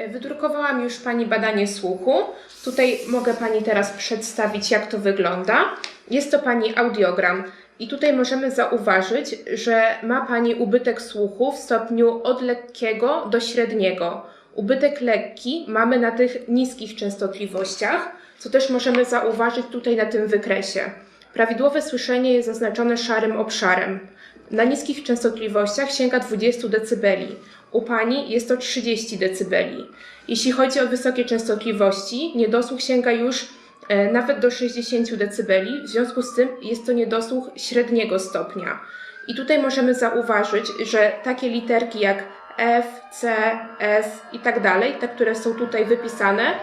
E, Wydrukowałam już Pani badanie słuchu. Tutaj mogę Pani teraz przedstawić, jak to wygląda. Jest to Pani audiogram. I tutaj możemy zauważyć, że ma Pani ubytek słuchu w stopniu od lekkiego do średniego. Ubytek lekki mamy na tych niskich częstotliwościach, co też możemy zauważyć tutaj na tym wykresie. Prawidłowe słyszenie jest zaznaczone szarym obszarem. Na niskich częstotliwościach sięga 20 dB. U Pani jest to 30 dB. Jeśli chodzi o wysokie częstotliwości, niedosłuch sięga już e, nawet do 60 dB, w związku z tym jest to niedosłuch średniego stopnia. I tutaj możemy zauważyć, że takie literki jak F, C, S i tak dalej, te, które są tutaj wypisane,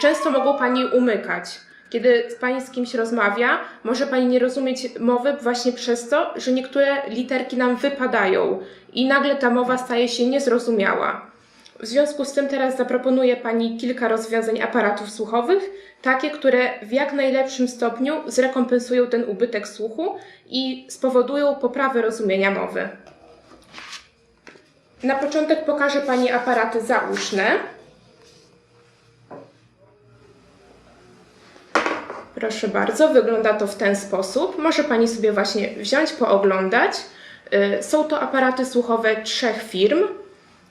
często mogą Pani umykać. Kiedy Pani z kimś rozmawia, może Pani nie rozumieć mowy właśnie przez to, że niektóre literki nam wypadają i nagle ta mowa staje się niezrozumiała. W związku z tym teraz zaproponuję Pani kilka rozwiązań aparatów słuchowych, takie, które w jak najlepszym stopniu zrekompensują ten ubytek słuchu i spowodują poprawę rozumienia mowy. Na początek pokażę Pani aparaty zauszne. Proszę bardzo, wygląda to w ten sposób. Może Pani sobie właśnie wziąć, pooglądać. Y, Są to aparaty słuchowe trzech firm,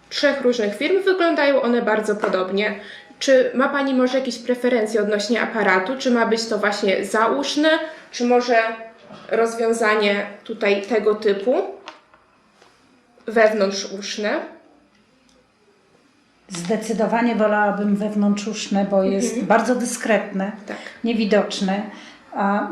trzech różnych firm. Wyglądają one bardzo podobnie. Czy ma Pani może jakieś preferencje odnośnie aparatu? Czy ma być to właśnie zauszne, czy może rozwiązanie tutaj tego typu, wewnątrzuszne? Zdecydowanie wolałabym wewnątrzuszne, bo jest bardzo dyskretne, Tak. niewidoczne, a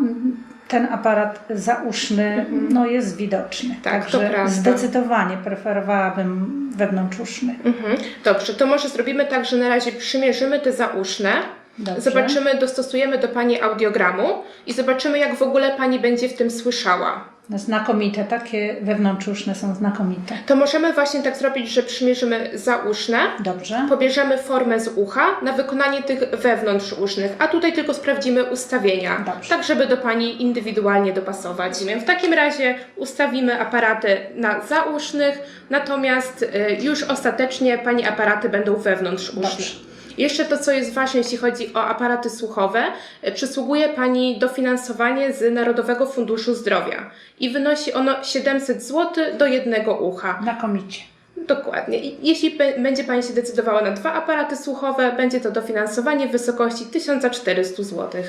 ten aparat zauszny no, jest widoczny. Tak, to Także prawda. zdecydowanie preferowałabym wewnątrzuszny. Mhm. Dobrze, to może zrobimy tak, że na razie przymierzymy te zauszne. Dobrze. Zobaczymy, dostosujemy do Pani audiogramu i zobaczymy, jak w ogóle Pani będzie w tym słyszała. Znakomite, takie wewnątrzuszne są znakomite. To możemy właśnie tak zrobić, że przymierzymy zauszne, Dobrze. pobierzemy formę z ucha na wykonanie tych wewnątrzusznych, a tutaj tylko sprawdzimy ustawienia, Dobrze. tak żeby do Pani indywidualnie dopasować. W takim razie ustawimy aparaty na zausznych, natomiast y, już ostatecznie Pani aparaty będą wewnątrzuszne. Dobrze. Jeszcze to, co jest ważne, jeśli chodzi o aparaty słuchowe, y, przysługuje Pani dofinansowanie z Narodowego Funduszu Zdrowia i wynosi ono 700 zł do jednego ucha. Znakomicie. Dokładnie. I jeśli będzie Pani się decydowała na dwa aparaty słuchowe, będzie to dofinansowanie w wysokości 1400 zł.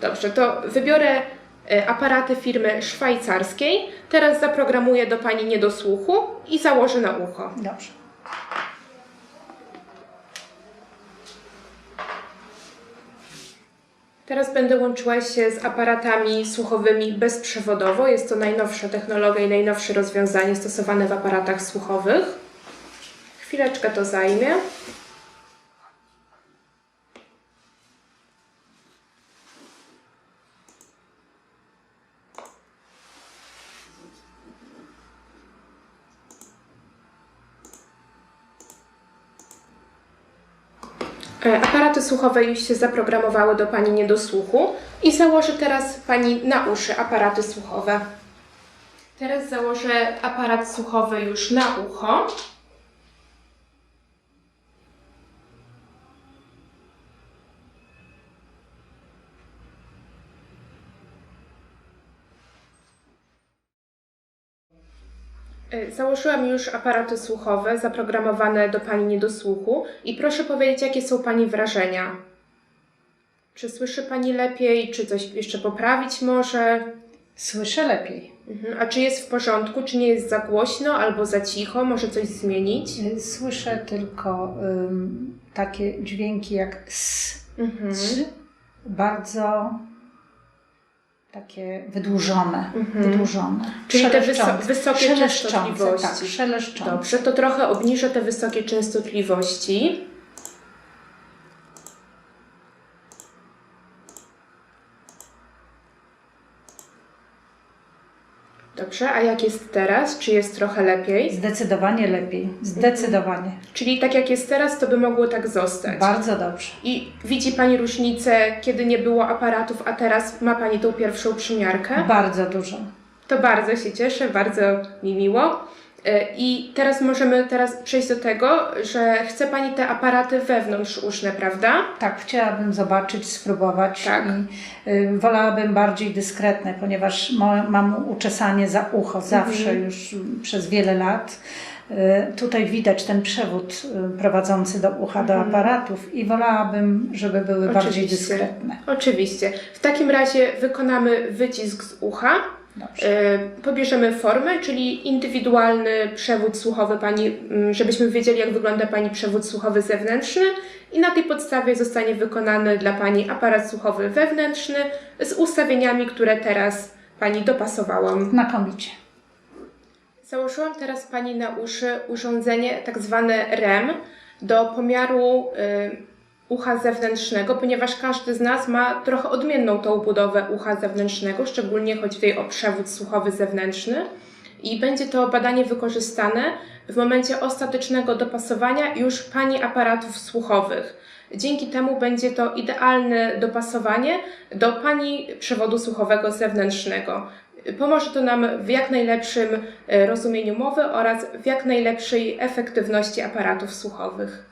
Dobrze, to wybiorę e, aparaty firmy szwajcarskiej. Teraz zaprogramuję do Pani niedosłuchu i założę na ucho. Dobrze. Teraz będę łączyła się z aparatami słuchowymi bezprzewodowo. Jest to najnowsza technologia i najnowsze rozwiązanie stosowane w aparatach słuchowych. Chwileczkę to zajmie. Aparaty słuchowe już się zaprogramowały do Pani niedosłuchu i założę teraz Pani na uszy aparaty słuchowe. Teraz założę aparat słuchowy już na ucho. Założyłam już aparaty słuchowe zaprogramowane do Pani niedosłuchu i proszę powiedzieć, jakie są Pani wrażenia? Czy słyszy Pani lepiej, czy coś jeszcze poprawić może? Słyszę lepiej. Mhm. A czy jest w porządku, czy nie jest za głośno albo za cicho? Może coś zmienić? Słyszę tylko ym, takie dźwięki jak s, Mhm. c, bardzo takie wydłużone, Mhm. wydłużone. Czyli te wyso- wysokie Szeleszczące, częstotliwości. Tak, szeleszczące. Dobrze, to trochę obniżę te wysokie częstotliwości. Dobrze, a jak jest teraz? Czy jest trochę lepiej? Zdecydowanie lepiej. Zdecydowanie. Czyli tak jak jest teraz, to by mogło tak zostać. Bardzo dobrze. I widzi Pani różnicę, kiedy nie było aparatów, a teraz ma Pani tą pierwszą przymiarkę? Bardzo dużo. To bardzo się cieszę, bardzo mi miło. E, I teraz możemy teraz przejść do tego, że chce Pani te aparaty wewnątrzuszne, prawda? Tak, chciałabym zobaczyć, spróbować Tak. i y, wolałabym bardziej dyskretne, ponieważ mo, mam uczesanie za ucho zawsze Mhm. już przez wiele lat. Y, Tutaj widać ten przewód y, prowadzący do ucha, do Mhm. aparatów i wolałabym, żeby były bardziej Oczywiście. dyskretne. Oczywiście. W takim razie wykonamy wycisk z ucha. E, Pobierzemy formę, czyli indywidualny przewód słuchowy Pani, mm, żebyśmy wiedzieli, jak wygląda Pani przewód słuchowy zewnętrzny i na tej podstawie zostanie wykonany dla Pani aparat słuchowy wewnętrzny z ustawieniami, które teraz Pani dopasowałam. Znakomicie. Założyłam teraz Pani na uszy urządzenie tak zwane REM do pomiaru y, ucha zewnętrznego, ponieważ każdy z nas ma trochę odmienną tą budowę ucha zewnętrznego, szczególnie chodzi tutaj o przewód słuchowy zewnętrzny. I będzie to badanie wykorzystane w momencie ostatecznego dopasowania już Pani aparatów słuchowych. Dzięki temu będzie to idealne dopasowanie do Pani przewodu słuchowego zewnętrznego. Pomoże to nam w jak najlepszym e, rozumieniu mowy oraz w jak najlepszej efektywności aparatów słuchowych.